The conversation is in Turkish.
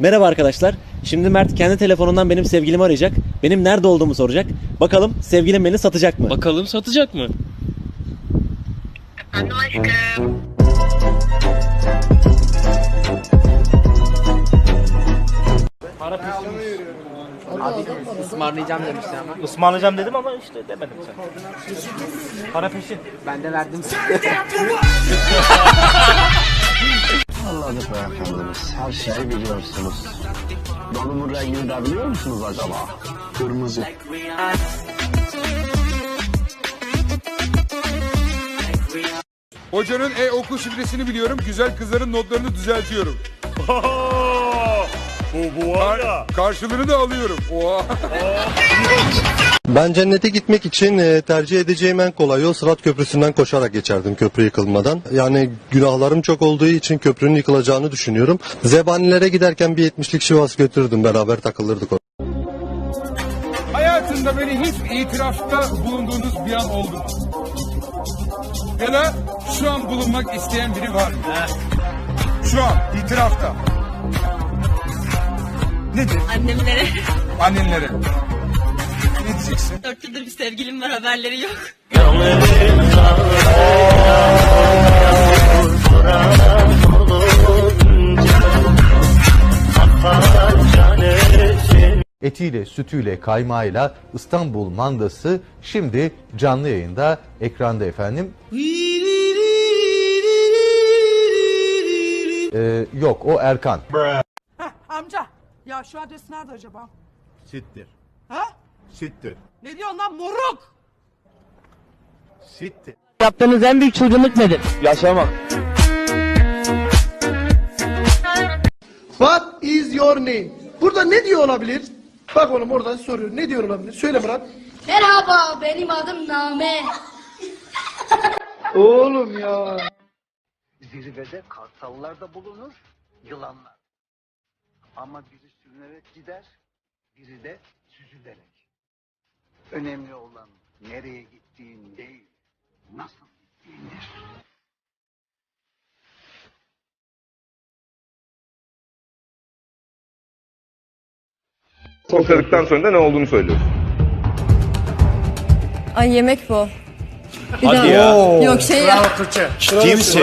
Merhaba arkadaşlar. Şimdi Mert kendi telefonundan benim sevgilimi arayacak. Benim nerede olduğumu soracak. Bakalım sevgilim beni satacak mı? Bakalım satacak mı? Efendim aşkım. Ismarlayacağım demiştin ama. Ismarlayacağım dedim ama işte demedim sen. Para peşin. Ben de verdim. Her şeyi biliyorsunuz. Donumun rengini de biliyor musunuz acaba? Kırmızı. Hocanın e-okul şifresini biliyorum. Güzel kızların notlarını düzeltiyorum. bu, bu var ya. Karşılığını da alıyorum. Oha. Ben cennete gitmek için e, tercih edeceğim en kolay yol Sırat Köprüsü'nden koşarak geçerdim köprü yıkılmadan. Yani günahlarım çok olduğu için köprünün yıkılacağını düşünüyorum. Zebanilere giderken bir 70'lik şivas götürürdüm beraber takılırdık orada. Hayatında beni hiç itirafta bulunduğunuz bir an oldu mu? Ya da şu an bulunmak isteyen biri var mı? Şu an itirafta. Nedir? Annemlere Annenlere. Ne diyeceksin? dört yıldır bir sevgilim var haberleri yok. etiyle, sütüyle, kaymağıyla İstanbul mandası şimdi canlı yayında ekranda efendim. Ee, yok o Erkan. Amca ya şu adres nerede acaba? Sittir. Ha? Sittir. Ne diyorsun lan moruk? Sittir. Yaptığınız en büyük çılgınlık nedir? What is your name? Burada ne diyor olabilir? Bak oğlum orada soruyor. Ne diyor olabilir? Söyle Murat. Merhaba benim adım Name. Oğlum ya. Zirvede kartallar da bulunur, yılanlar. Ama biri sürünerek gider, biri de süzülerek. Önemli olan nereye gittiğin değil, nasıl gittiğindir. Topladıktan sonra da ne olduğunu söylüyorsun. Ay yemek bu. Bir Hadi daha- ya. Yok şey ya. Kimsin?